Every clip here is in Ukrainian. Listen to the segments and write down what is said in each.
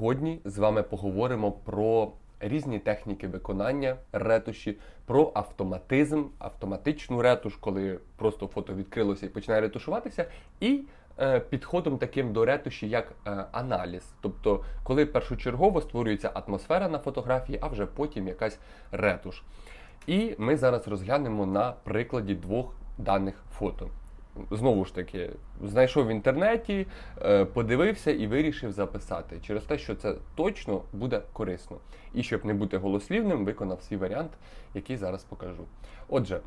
Сьогодні з вами поговоримо про різні техніки виконання ретуші, про автоматизм, автоматичну ретуш, коли просто фото відкрилося і починає ретушуватися, і е, підходом таким до ретуші, як е, аналіз. Тобто, коли першочергово створюється атмосфера на фотографії, а вже потім якась ретуш. І ми зараз розглянемо на прикладі двох даних фото. Знову ж таки, знайшов в інтернеті, е, подивився і вирішив записати через те, що це точно буде корисно. І щоб не бути голослівним, виконав свій варіант, який зараз покажу. Отже,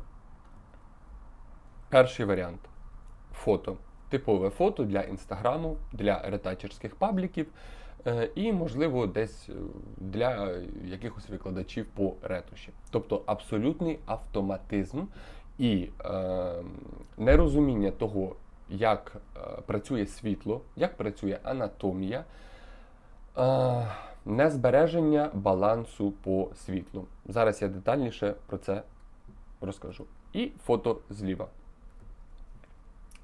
перший варіант фото. Типове фото для інстаграму, для ретачерських пабліків е, і, можливо, десь е, для якихось викладачів по ретуші. Тобто абсолютний автоматизм і е, нерозуміння того, як е, працює світло, як працює анатомія, е, незбереження балансу по світлу. Зараз я детальніше про це розкажу. І фото зліва.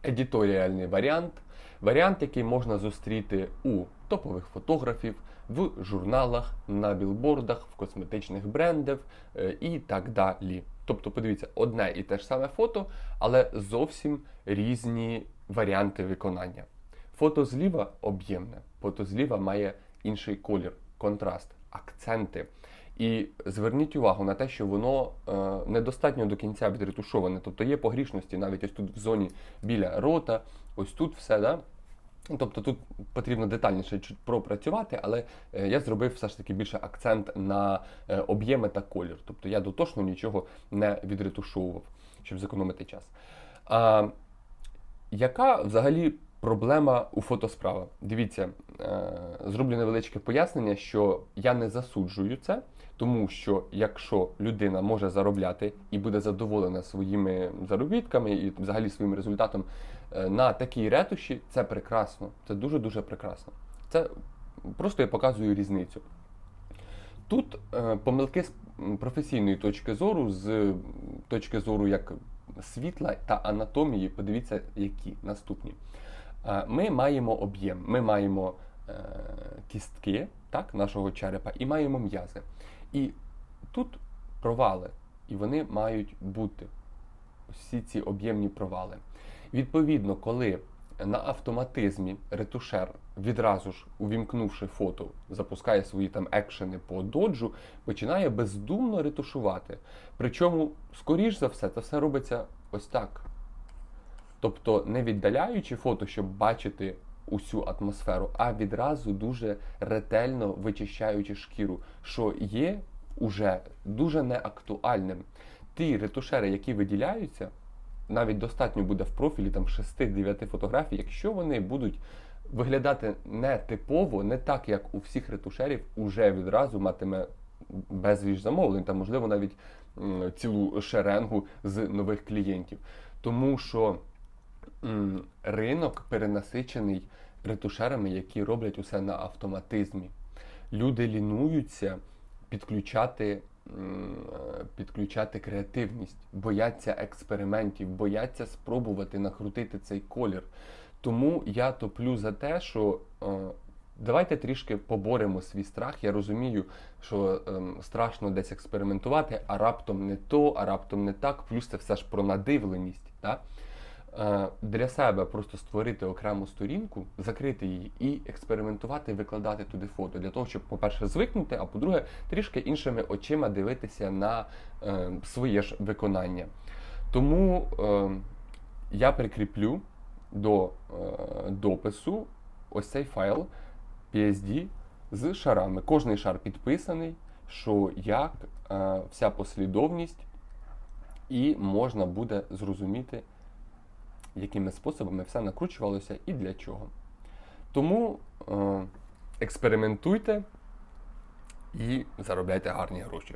Едіторіальний варіант. Варіант, який можна зустріти у топових фотографів, в журналах, на білбордах, в косметичних брендах е, і так далі. Тобто, подивіться, одне і те ж саме фото, але зовсім різні варіанти виконання. Фото зліва об'ємне, фото зліва має інший колір, контраст, акценти. І зверніть увагу на те, що воно е, недостатньо до кінця відретушоване. Тобто є погрішності навіть ось тут в зоні біля рота, ось тут все. Да? Ну, Тобто тут потрібно детальніше чуть пропрацювати, але е, я зробив все ж таки більше акцент на е, об'єми та колір. Тобто я дотошно нічого не відретушовував, щоб зекономити час. А, Яка взагалі проблема у фотосправа? Дивіться, е, зроблю невеличке пояснення, що я не засуджую це, тому що якщо людина може заробляти і буде задоволена своїми заробітками і взагалі своїм результатом е, на такій ретуші, це прекрасно. Це дуже-дуже прекрасно. Це просто я показую різницю. Тут е, помилки з професійної точки зору, з точки зору як світла та анатомії, подивіться, які наступні. Е, ми маємо об'єм, ми маємо е, кістки так, нашого черепа і маємо м'язи. І тут провали, і вони мають бути всі ці об'ємні провали. Відповідно, коли на автоматизмі ретушер відразу ж, увімкнувши фото, запускає свої там екшени по доджу, починає бездумно ретушувати. Причому, скоріш за все, це все робиться ось так. Тобто не віддаляючи фото, щоб бачити усю атмосферу, а відразу дуже ретельно вичищаючи шкіру, що є уже дуже неактуальним. Ті ретушери, які виділяються, навіть достатньо буде в профілі там 6-9 фотографій, якщо вони будуть виглядати не типово, не так, як у всіх ретушерів, уже відразу матиме безліч замовлень, та можливо навіть цілу шеренгу з нових клієнтів. Тому що ринок перенасичений ретушерами, які роблять усе на автоматизмі. Люди лінуються підключати підключати креативність, бояться експериментів, бояться спробувати накрутити цей колір. Тому я топлю за те, що е, давайте трішки поборемо свій страх. Я розумію, що е, страшно десь експериментувати, а раптом не то, а раптом не так. Плюс це все ж про надивленість. Так? Е, Для себе просто створити окрему сторінку, закрити її і експериментувати, викладати туди фото для того, щоб, по-перше, звикнути, а по-друге, трішки іншими очима дивитися на е, своє ж виконання. Тому е, я прикріплю до допису ось цей файл PSD з шарами. Кожний шар підписаний, що як вся послідовність, і можна буде зрозуміти, якими способами все накручувалося і для чого. Тому е, експериментуйте і заробляйте гарні гроші.